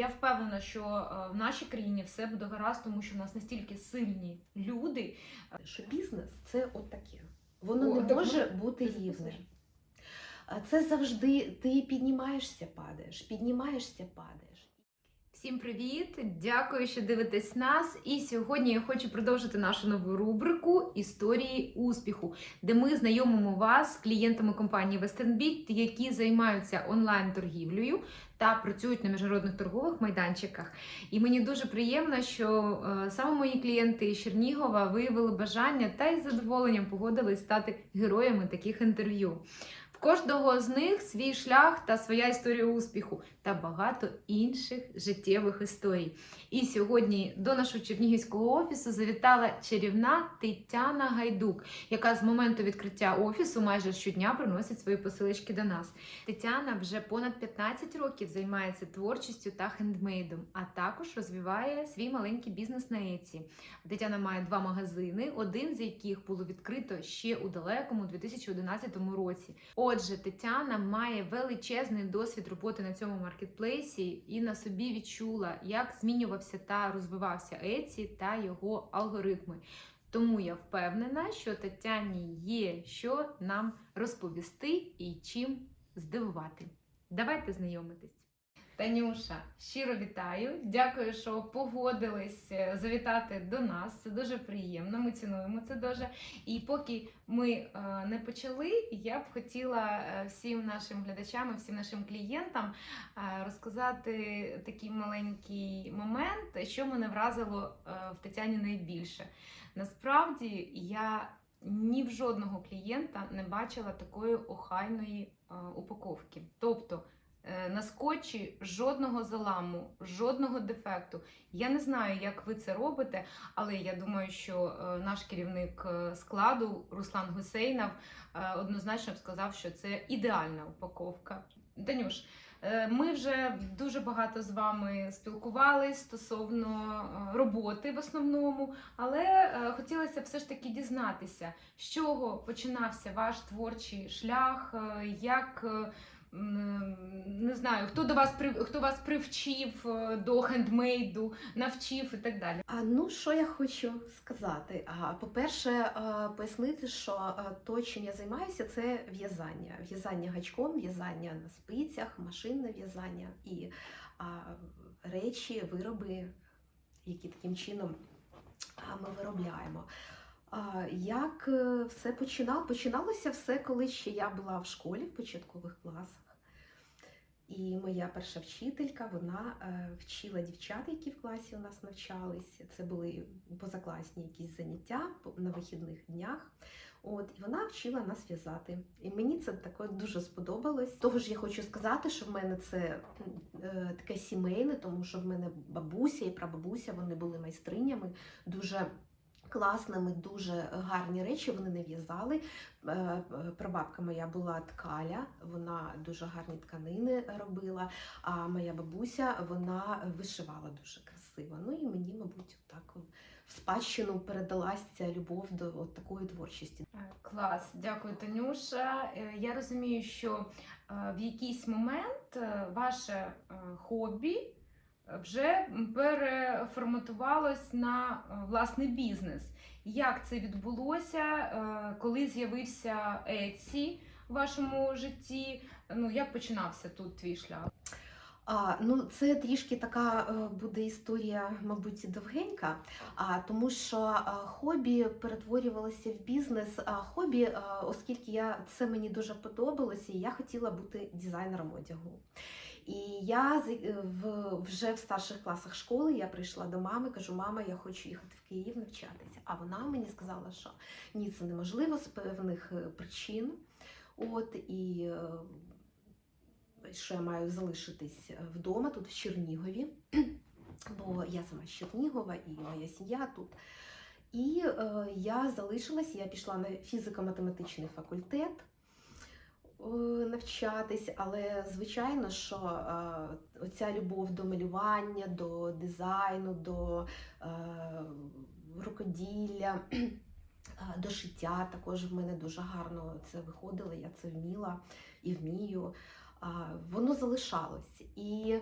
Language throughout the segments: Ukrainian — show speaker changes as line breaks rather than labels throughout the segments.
Я впевнена, що е, в нашій країні все буде гаразд, тому що в нас настільки сильні люди.
що бізнес це отаке. Воно
О,
не
так
може
ми...
бути рівним. А Це завжди ти піднімаєшся, падаєш, піднімаєшся, падаєш.
Всім привіт! Дякую, що дивитесь нас. І сьогодні я хочу продовжити нашу нову рубрику Історії успіху, де ми знайомимо вас з клієнтами компанії WesternBit, які займаються онлайн-торгівлею та працюють на міжнародних торгових майданчиках. І мені дуже приємно, що е, саме мої клієнти із Чернігова виявили бажання та із задоволенням погодились стати героями таких інтерв'ю. Кожного з них свій шлях та своя історія успіху та багато інших життєвих історій. І сьогодні до нашого чернігівського офісу завітала чарівна Тетяна Гайдук, яка з моменту відкриття офісу майже щодня приносить свої посилочки до нас. Тетяна вже понад 15 років займається творчістю та хендмейдом, а також розвиває свій маленький бізнес на Еці. Тетяна має два магазини, один з яких було відкрито ще у далекому 2011 році. Отже, Тетяна має величезний досвід роботи на цьому маркетплейсі і на собі відчула, як змінювався та розвивався Еці та його алгоритми. Тому я впевнена, що Тетяні є що нам розповісти і чим здивувати. Давайте знайомитись. Танюша, щиро вітаю. Дякую, що погодились е, завітати до нас. Це дуже приємно. Ми цінуємо це дуже. І поки ми е, не почали, я б хотіла е, всім нашим глядачам і всім нашим клієнтам розказати такий маленький момент, що мене вразило в Тетяні найбільше. Насправді я ні в жодного клієнта не бачила такої охайної упаковки. Тобто на скотчі жодного заламу, жодного дефекту. Я не знаю, як ви це робите, але я думаю, що е, наш керівник е, складу Руслан Гусейнов е, однозначно б сказав, що це ідеальна упаковка. Танюш, е, ми вже дуже багато з вами спілкувались стосовно е, роботи в основному, але е, хотілося все ж таки дізнатися, з чого починався ваш творчий шлях, е, як. Не знаю, хто до вас хто вас привчив е, до хендмейду, навчив і так далі.
А ну що я хочу сказати? А по-перше, е, пояснити, що е, то, чим я займаюся, це в'язання. В'язання гачком, в'язання на спицях, машинне в'язання і а, речі, вироби, які таким чином ми виробляємо. Як е, все починало? Починалося все, коли ще я була в школі в початкових класах. І моя перша вчителька вона е, вчила дівчат, які в класі у нас навчались. Це були позакласні якісь заняття на вихідних днях. От і вона вчила нас в'язати. І мені це таке дуже сподобалось. Того ж я хочу сказати, що в мене це е, таке сімейне, тому що в мене бабуся і прабабуся вони були майстринями, дуже класними, дуже гарні речі вони не в'язали. Е, Прабабка моя була ткаля, вона дуже гарні тканини робила. А моя бабуся вона вишивала дуже красиво. Ну і мені, мабуть, так в спадщину передалась ця любов до от такої творчості.
Е, Клас, дякую, Танюша. Е, Я розумію, що в якийсь момент ваше хобі вже переформатувалось на е, власний бізнес. Як це відбулося, е, коли з'явився Etsy в вашому житті? Ну, як починався тут твій шлях?
А, ну, це трішки така е, буде історія, мабуть, довгенька, а, тому що хобі перетворювалося в бізнес. А хобі, оскільки я це мені дуже подобалося, і я хотіла бути дизайнером одягу. І я е, вже в старших класах школи я прийшла до мами, кажу, мама, я хочу їхати в Київ навчатися. А вона мені сказала, що ні, це неможливо з певних е, причин. От і е, що я маю залишитись вдома тут в Чернігові, бо я сама з Чернігова і моя сім'я тут. І е, я залишилась, я пішла на фізико-математичний факультет навчатись, але звичайно, що е, оця любов до малювання, до дизайну, до е, рукоділля. е, До шиття також в мене дуже гарно це виходило, я це вміла і вмію воно залишалось. І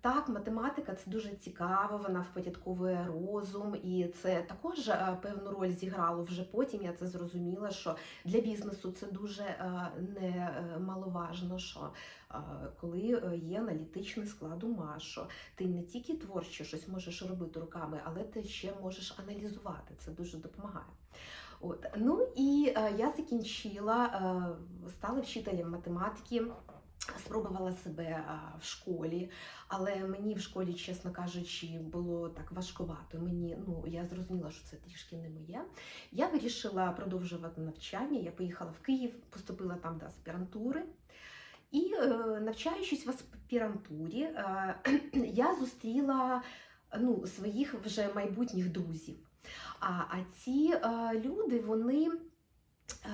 Так, математика це дуже цікаво, вона впорядковує розум, і це також е, певну роль зіграло вже потім. Я це зрозуміла, що для бізнесу це дуже е, немаловажно, що е, коли е, є аналітичний склад ума, що ти не тільки творчо щось можеш робити руками, але ти ще можеш аналізувати. Це дуже допомагає. От. Ну і я закінчила, стала вчителем математики. Спробувала себе в школі, але мені в школі, чесно кажучи, було так важкувато. Мені ну я зрозуміла, що це трішки не моє. Я вирішила продовжувати навчання. Я поїхала в Київ, поступила там до аспірантури. І е, навчаючись в аспірантурі, е, я зустріла ну, своїх вже майбутніх друзів. А, а ці е, люди, вони. Е,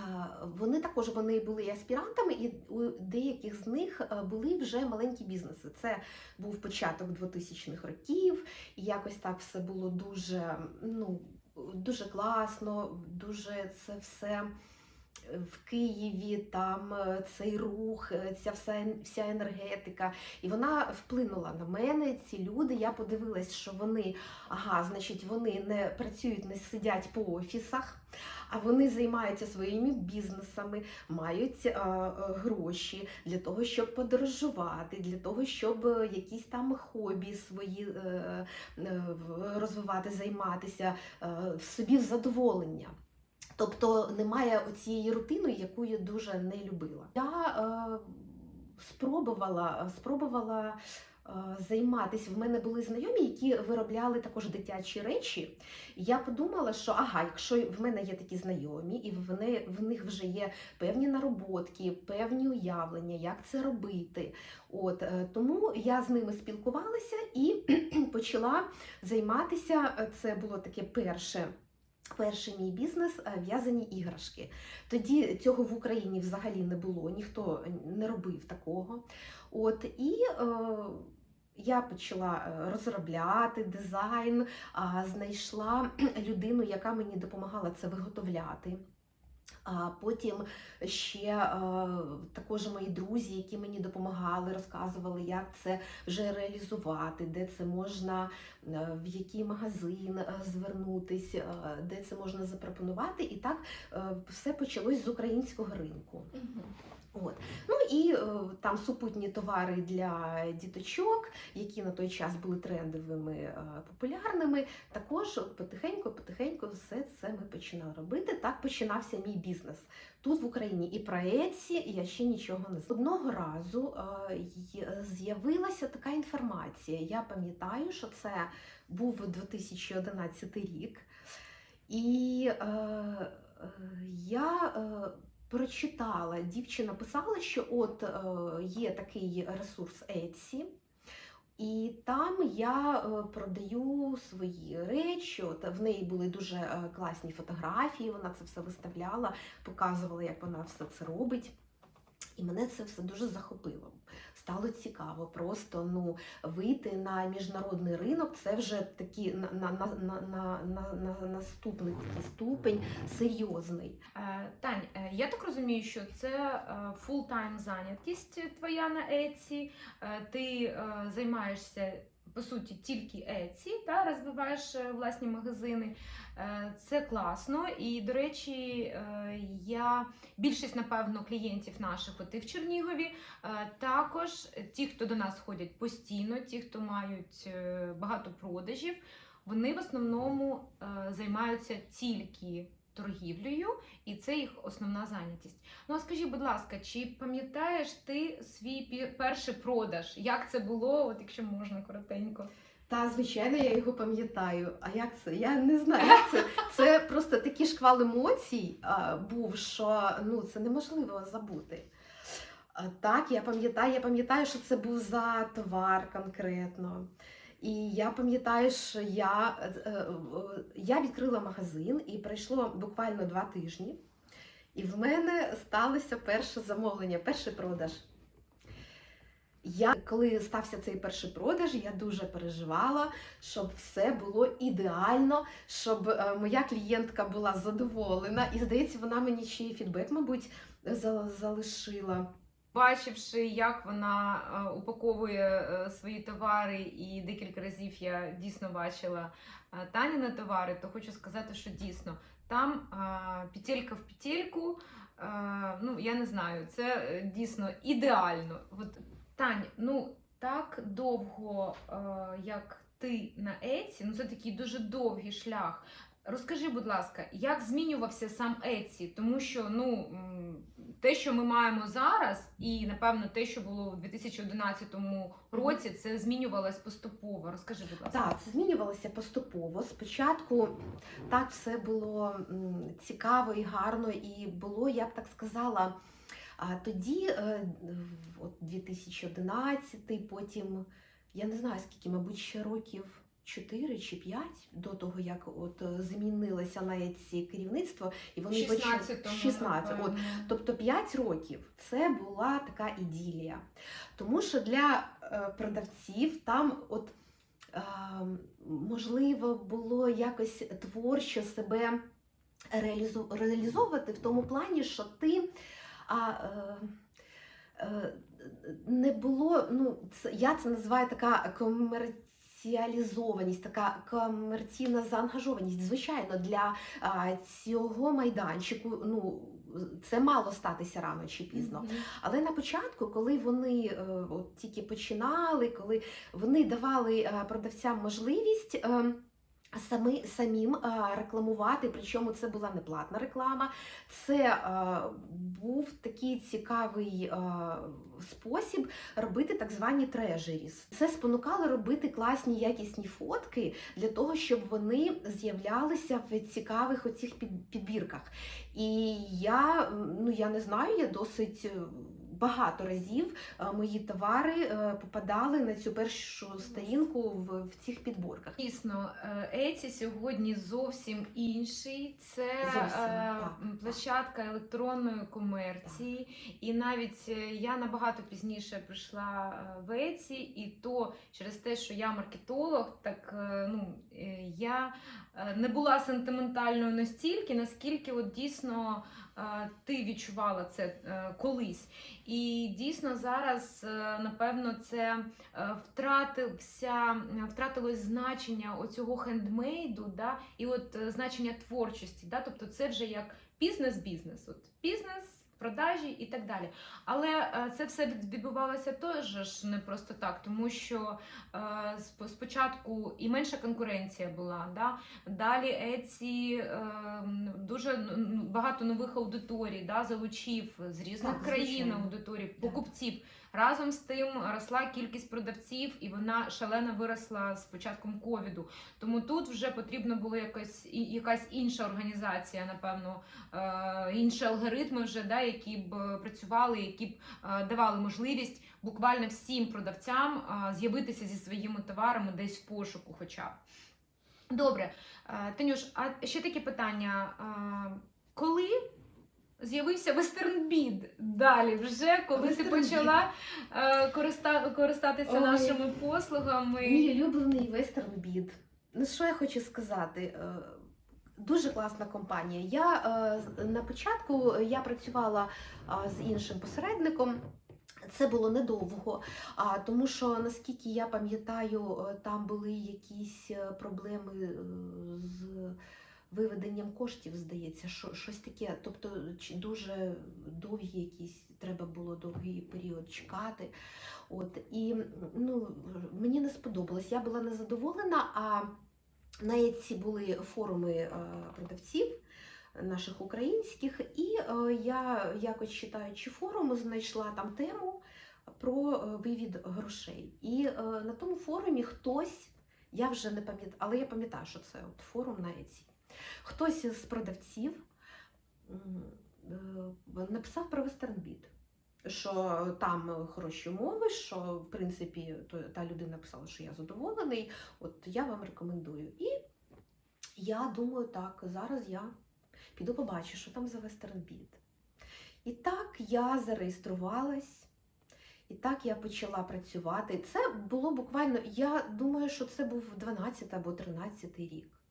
Вони також вони були і аспірантами, і у деяких з них е, були вже маленькі бізнеси. Це був початок 2000-х років, і якось так все було дуже, ну, дуже класно, дуже це все в Києві, там е, цей рух, е, ця вся, вся енергетика. І вона вплинула на мене. Ці люди. Я подивилась, що вони, ага, значить, вони не працюють, не сидять по офісах. А вони займаються своїми бізнесами, мають е, е, гроші для того, щоб подорожувати, для того, щоб якісь там хобі свої е, в- розвивати, займатися е, в собі в задоволення. Тобто немає оцієї рутини, яку я дуже не любила. Я е, спробувала, спробувала е, займатися. В мене були знайомі, які виробляли також дитячі речі. Я подумала, що ага, якщо в мене є такі знайомі, і вони, в них вже є певні нароботки, певні уявлення, як це робити. От е, тому я з ними спілкувалася і почала займатися. Е, Це було таке перше. Перший мій бізнес е, в'язані іграшки. Тоді цього в Україні взагалі не було, ніхто не робив такого. От і е, я почала е, розробляти дизайн, знайшла людину, яка мені допомагала це виготовляти. А потім ще а, також мої друзі, які мені допомагали, розказували, як це вже реалізувати, де це можна, е, в який магазин звернутися, е, де це можна запропонувати. І так е, все почалось з українського ринку. От. Ну і е, там супутні товари для діточок, які на той час були трендовими, е, популярними. Також от потихеньку, потихеньку все це ми починали робити. Так починався мій бізнес тут в Україні. І про Etsy я ще нічого не знала. Одного разу е, з'явилася така інформація. Я пам'ятаю, що це був 2011 рік. І е, е, я прочитала, дівчина писала, що от е, є такий ресурс Etsy, і там я е, продаю свої речі. От в неї були дуже е, класні фотографії, вона це все виставляла, показувала, як вона все це робить. І мене це все дуже захопило. Стало цікаво просто ну, вийти на міжнародний ринок. Це вже такий на, на, на, на, на, на, на наступний ступень серйозний.
Е, Тань, е, я так розумію, що це фултайм зайнятість твоя на Еці. Е, Ти е, займаєшся по суті тільки Etsy, та розвиваєш е, власні магазини. Е, Це класно. І, до речі, е, я більшість, напевно, клієнтів наших, от і в Чернігові, також ті, хто до нас ходять постійно, ті, хто мають багато продажів, вони в основному займаються тільки торгівлею, і це їх основна зайнятість. Ну а скажи, будь ласка, чи пам'ятаєш ти свій перший продаж? Як це було, от якщо можна коротенько?
Та, звичайно, я його пам'ятаю. А як це? Я не знаю. Як це Це просто такий шквал емоцій а, був, що ну, це неможливо забути. А, так, я пам'ятаю, я пам'ятаю, що це був за товар конкретно. І я пам'ятаю, що я, е, е, я відкрила магазин і пройшло буквально два тижні. І в мене сталося перше замовлення, перший продаж. Я, коли стався цей перший продаж, я дуже переживала, щоб все було ідеально, щоб е, моя клієнтка була задоволена. І здається, вона мені ще й фідбек, мабуть, залишила.
Бачивши, як вона е, упаковує е, свої товари, і декілька разів я дійсно бачила е, Таніни товари, то хочу сказати, що дійсно там петелька в петельку. Ну, я не знаю, це дійсно ідеально. От, Тань, ну так довго, як ти на Еці, ну це такий дуже довгий шлях. Розкажи, будь ласка, як змінювався сам Еці? Тому що ну те, що ми маємо зараз, і напевно те, що було у 2011 році, це змінювалось поступово. Розкажи, будь ласка.
Так, це змінювалося поступово. Спочатку так все було цікаво і гарно, і було, я б так сказала, тоді, е, от 2011, потім я не знаю скільки, мабуть, ще років. 4 чи 5 до того, як от е, змінилося на ці керівництво, і вони почали-
16
16, от, Тобто 5 років це була така іділія. Тому що для е, продавців там, от е, можливо, було якось творчо себе реалізу- реалізовувати в тому плані, що ти. А, е, е, не було, ну, це, я це називаю така комерціалізованість, така комерційна заангажованість. Звичайно, для цього майданчику ну, це мало статися рано чи пізно. Але на початку, коли вони е, от тільки починали, коли вони давали е, продавцям можливість. Самі, самим рекламувати, причому це була не платна реклама, це е, був такий цікавий е, спосіб робити так звані трежеріс. Це спонукало робити класні якісні фотки для того, щоб вони з'являлися в цікавих оцих підбірках. І я, ну я не знаю, я досить багато разів е, мої товари е, попадали на цю першу сторінку в, в цих підборках.
Дійсно, е, Еці сьогодні зовсім інший. Це
Зовсім,
е,
так,
площадка електронної комерції. І навіть я набагато пізніше прийшла в Еці, і то через те, що я маркетолог, так ну, я не була сентиментальною настільки, наскільки от дійсно ти відчувала це е, колись. І дійсно зараз, е, напевно, це е, втратився, втратилось значення оцього хендмейду, да, і от значення творчості. Да, тобто це вже як бізнес-бізнес. От бізнес. Продажі і так далі. Але е, це все відбувалося теж не просто так, тому що е, спочатку і менша конкуренція була. Да? Далі Еці дуже багато нових аудиторій да, залучив з різних
Так,
країн
звичайно.
аудиторій, покупців. Разом з тим росла кількість продавців, і вона шалено виросла з початком ковіду. Тому тут вже потрібно було якось якась інша організація, напевно, е, інші алгоритми, вже да, які б працювали, які б е, давали можливість буквально всім продавцям е, з'явитися зі своїми товарами десь в пошуку, хоча б. Добре, Танюш, а ще таке питання: коли? З'явився вестернбід далі, вже коли ти почала е, користа, користатися
Ой.
нашими послугами.
Мій улюблений вестерн бід. Ну що я хочу сказати? Е, Дуже класна компанія. Я е, на початку я працювала з іншим посередником. Це було недовго, а тому що наскільки я пам'ятаю, е, там були якісь проблеми з виведенням коштів, здається, що щось таке. Тобто дуже довгі якісь треба було довгий період чекати. От і ну мені не сподобалось. Я була незадоволена. А на Etsy були форуми е, продавців наших українських, і е, я якось читаючи форум, знайшла там тему про е, вивід грошей. І е, на тому форумі хтось, я вже не пам'ятаю, але я пам'ятаю, що це от форум на Etsy. Хтось із продавців е, написав про вестернбіт. Що там хороші умови, що в принципі та людина написала, що я задоволений, от я вам рекомендую. І я думаю, так, зараз я піду побачу, що там за вестернбіт. І так я зареєструвалась, і так я почала працювати. Це було буквально, я думаю, що це був 12 або 13 рік.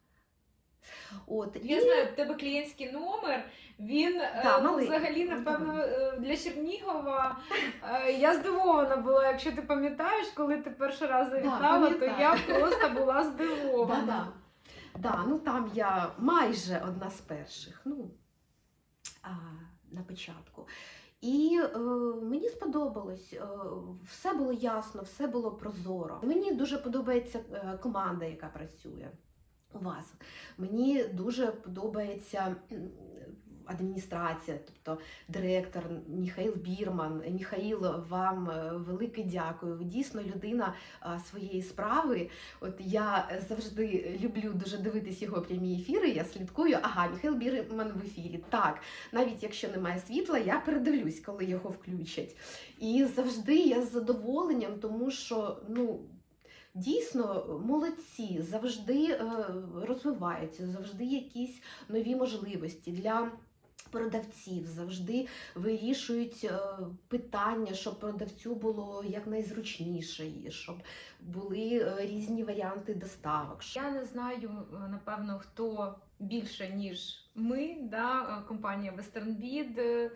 От
Я знаю, в тебе клієнтський номер. Він е,
Да,
ну,
малий.
взагалі, напевно, е, для Чернігова. е, Я здивована була, якщо ти пам'ятаєш, коли ти перший раз завітала, то я просто була здивована.
Да, да. Да, ну там я майже одна з перших, ну а, на початку. І е, мені сподобалось, е, все було ясно, все було прозоро. Мені дуже подобається е, команда, яка працює у вас. Мені дуже подобається адміністрація, тобто директор Міхаїл Бірман. Міхаїл, вам е, велике дякую. Ви дійсно людина своєї справи. От я завжди люблю дуже дивитись його прямі ефіри. Я слідкую. Ага, Міхайл Бірман в ефірі. Так, навіть якщо немає світла, я передивлюсь, коли його включать. І завжди я з задоволенням, тому що ну. Дійсно, молодці, завжди е, розвиваються, завжди якісь нові можливості для продавців, завжди вирішують е, питання, щоб продавцю було якнайзручніше, щоб були е, різні варіанти доставок.
Я не знаю, напевно, хто більше, ніж ми, да, компанія WesternBid,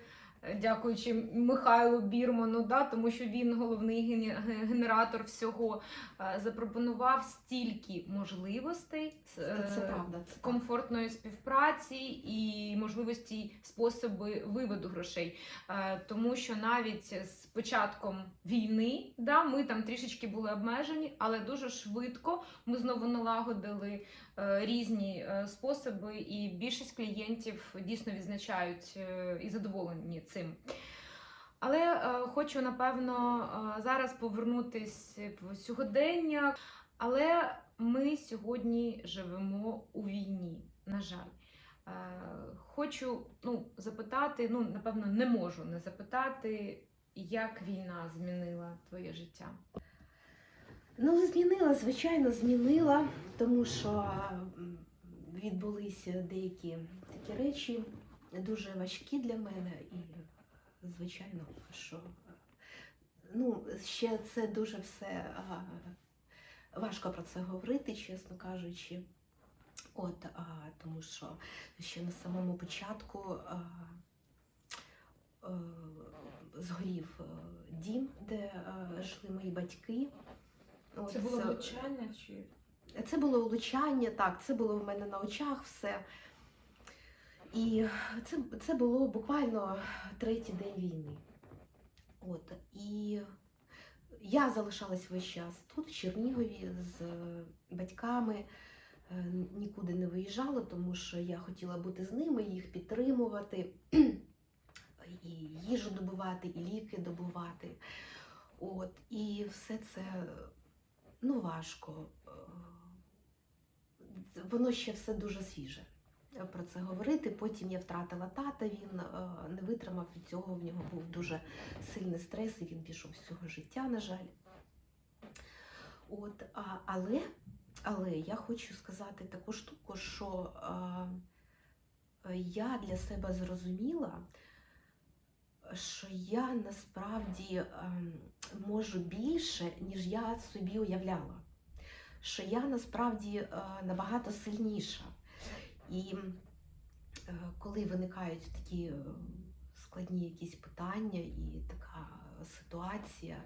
дякуючи Михайлу Бірману, да, тому що він головний генератор всього, е, запропонував стільки можливостей. е,
Це правда. Це
комфортної співпраці і можливості способи виводу грошей. Е, Тому що навіть з початком війни да, ми там трішечки були обмежені, але дуже швидко ми знову налагодили різні е, способи, і більшість клієнтів дійсно відзначають е, і задоволені цим. Але е, хочу напевно е, зараз повернутись в сьогодення. Але ми сьогодні живемо у війні, на жаль. Е, Хочу ну, запитати, ну, напевно, не можу не запитати, як війна змінила твоє життя.
Ну, змінила, звичайно, змінила, тому що відбулися деякі такі речі дуже важкі для мене, і звичайно, що ну, ще це дуже все а, важко про це говорити, чесно кажучи. От, а, тому що ще на самому початку а, е, згорів е, дім, де е, жили мої батьки. От,
Це було влучання чи
це було влучання, так, це було в мене на очах все. І це, це було буквально третій день війни. От, і я залишалась весь час тут, в Чернігові, з батьками. Е, Нікуди не виїжджала, тому що я хотіла бути з ними, їх підтримувати, і їжу добувати, і ліки добувати. От, і все це ну, важко. Е, Воно ще все дуже свіже е, про це говорити. Потім я втратила тата, він е, не витримав від цього, в нього був дуже сильний стрес, і він пішов з цього життя, на жаль. От, але, але я хочу сказати таку штуку, що я для себе зрозуміла, що я насправді ем, можу більше, ніж я собі уявляла. Що я насправді е, набагато сильніша. І е, коли виникають такі е, складні якісь питання і така ситуація,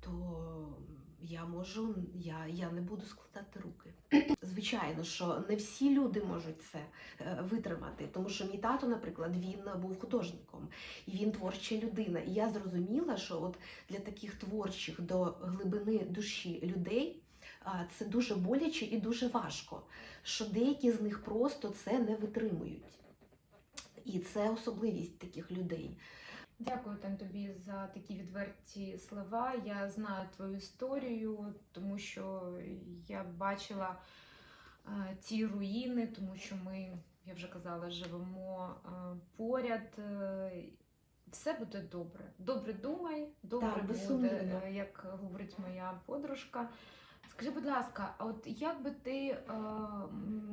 то я можу, я, я не буду складати руки. Звичайно, що не всі люди можуть це е, витримати, тому що мій тато, наприклад, він був художником і він творча людина. І я зрозуміла, що от для таких творчих до глибини душі людей це дуже боляче і дуже важко, що деякі з них просто це не витримують. І це особливість таких людей.
Дякую Тань, тобі за такі відверті слова. Я знаю твою історію, тому що я бачила е, ті руїни, тому що ми, я вже казала, живемо е, поряд. Е, все буде добре. Добре думай, добре
Так,
буде, як говорить моя подружка. Скажи, будь ласка, а от як би ти е,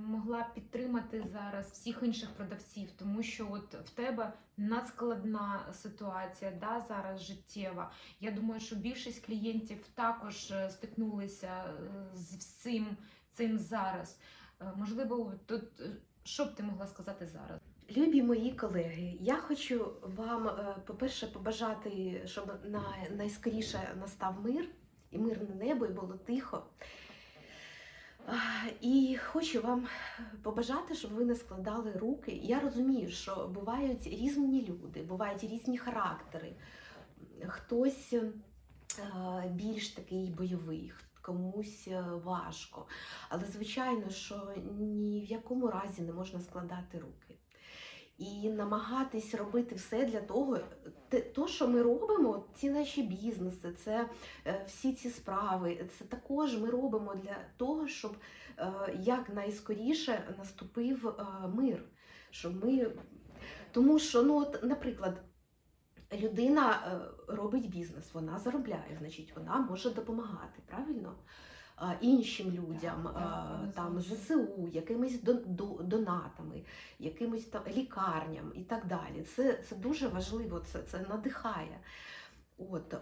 могла підтримати зараз всіх інших продавців, тому що от в тебе надскладна ситуація, да, зараз життєва. Я думаю, що більшість клієнтів також е, стикнулися е, з всім цим зараз. Е, Можливо, тут що б ти могла сказати зараз?
Любі мої колеги, я хочу вам, по-перше, побажати, щоб на, найскоріше настав мир, і мирне небо, і було тихо. І хочу вам побажати, щоб ви не складали руки. Я розумію, що бувають різні люди, бувають різні характери. Хтось е, більш такий бойовий, комусь е, важко. Але звичайно, що ні в якому разі не можна складати руки. І намагатись робити все для того, те, то, що ми робимо, ці наші бізнеси, це е, всі ці справи, це також ми робимо для того, щоб е, якнайскоріше наступив е, мир. Щоб ми... Тому що, ну, от, наприклад, людина е, робить бізнес, вона заробляє, значить, вона може допомагати, правильно? Іншим людям,
Так, так,
там. ЗСУ, якимись донатами, якимось там лікарням і так далі. Це, це дуже важливо, це, це надихає. От,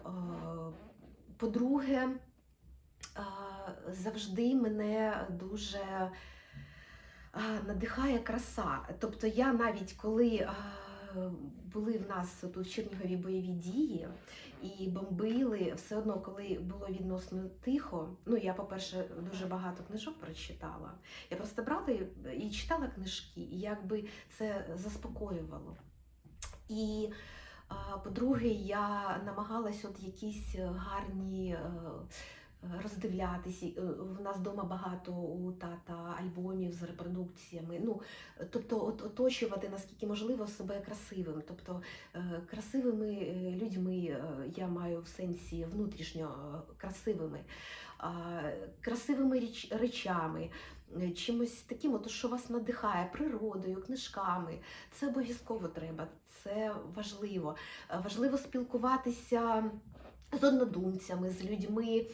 по-друге, завжди мене дуже надихає краса. Тобто я навіть коли були в нас тут Чернігові бойові дії і бомбили, все одно, коли було відносно тихо, ну я, по-перше, дуже багато книжок прочитала. Я просто брала і, читала книжки, і якби це заспокоювало. І по-друге, я намагалась от якісь е, гарні е, е, роздивлятися. Е, В нас вдома багато у тата альбомів з репродукціями. Ну, тобто, от, оточувати наскільки можливо себе красивим. Тобто е, красивими е, людьми я маю в сенсі внутрішньо красивими, красивими річ, речами. Чимось таким, от, що вас надихає природою, книжками. Це обов'язково треба, це важливо. Важливо спілкуватися з однодумцями, з людьми,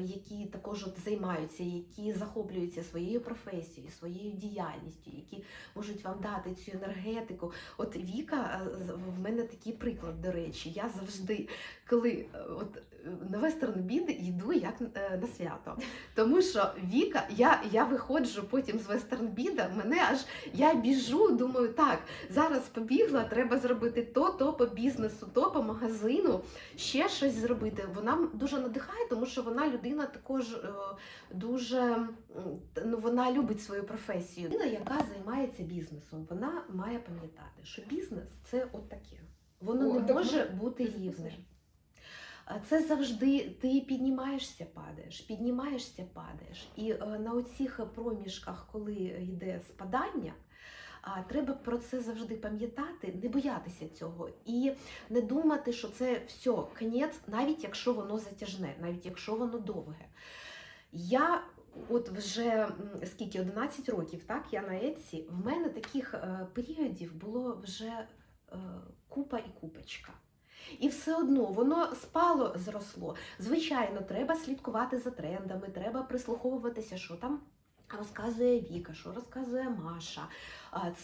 які також от займаються, які захоплюються своєю професією, своєю діяльністю, які можуть вам дати цю енергетику. От Віка е, в мене такий приклад, до речі. Я завжди, коли е, от е, на вестерн бід йду як е, на свято. Тому що Віка, я, я виходжу потім з вестерн біда, мене аж я біжу, думаю, так, зараз побігла, треба зробити то, то по бізнесу, то по магазину, ще щось зробити. Вона дуже надихає, тому що вона людина також е, дуже ну, вона любить свою професію. Людина, яка займається бізнесом, вона має пам'ятати, що бізнес це от таке. Воно
О,
не
так
може
ми-
бути. А Це завжди ти піднімаєшся, падаєш, піднімаєшся, падаєш. І е, на оцих проміжках, коли йде спадання, треба про це завжди пам'ятати, не боятися цього і не думати, що це все, кінець, навіть якщо воно затяжне, навіть якщо воно довге. Я от вже скільки 11 років, так я на Etsy, в мене таких е, періодів було вже е, купа і купочка. І все одно воно спало, зросло. Звичайно, треба слідкувати за трендами, треба прислуховуватися, що там розказує Віка, що розказує Маша.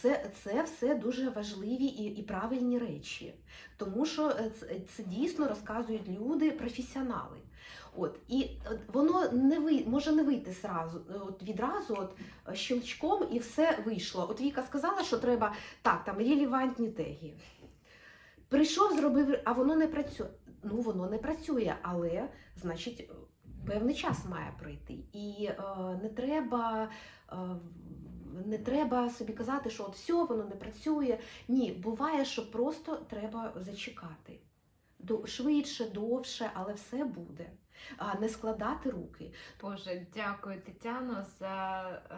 Це, це все дуже важливі і, і правильні речі, тому що е, це, це дійсно розказують люди, професіонали. От і воно не ви може не вийти сразу, е, от відразу, от е, щелчком, і все вийшло. От Віка сказала, що треба так, там релевантні теги. Прийшов, зробив, а воно не працює. Ну, воно не працює, але значить певний час має пройти. І е, не треба. Е, не треба собі казати, що от все, воно не працює. Ні, буває, що просто треба зачекати. Швидше, довше, але все буде. А не складати руки.
Боже, дякую, Тетяно, за е,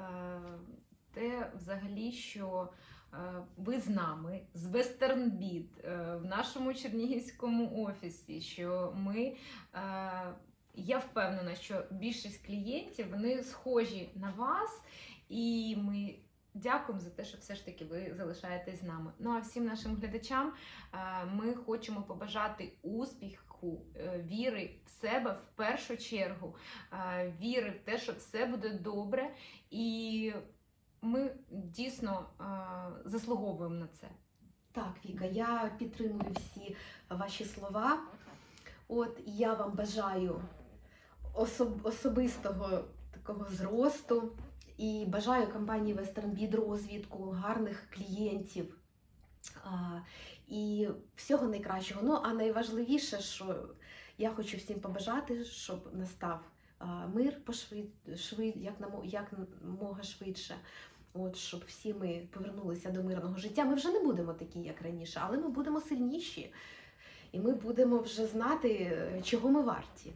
те, взагалі, що е, ви з нами з е, в нашому чернігівському офісі. Що ми, е, я впевнена, що більшість клієнтів вони схожі на вас, і ми. Дякуємо за те, що все ж таки ви залишаєтесь з нами. Ну а всім нашим глядачам е, ми хочемо побажати успіху, е, віри в себе в першу чергу, е, віри в те, що все буде добре, і ми дійсно заслуговуємо на це.
Так, Віка, я підтримую всі ваші слова. От я вам бажаю особ- особистого такого зросту. І бажаю компанії WesternBid розвідку, гарних клієнтів. А, і всього найкращого. Ну, а найважливіше, що я хочу всім побажати, щоб настав а, мир пошвид, швид, як, намо- як мога швидше. От, щоб всі ми повернулися до мирного життя. Ми вже не будемо такі, як раніше, але ми будемо сильніші. І ми будемо вже знати, е, чого ми варті.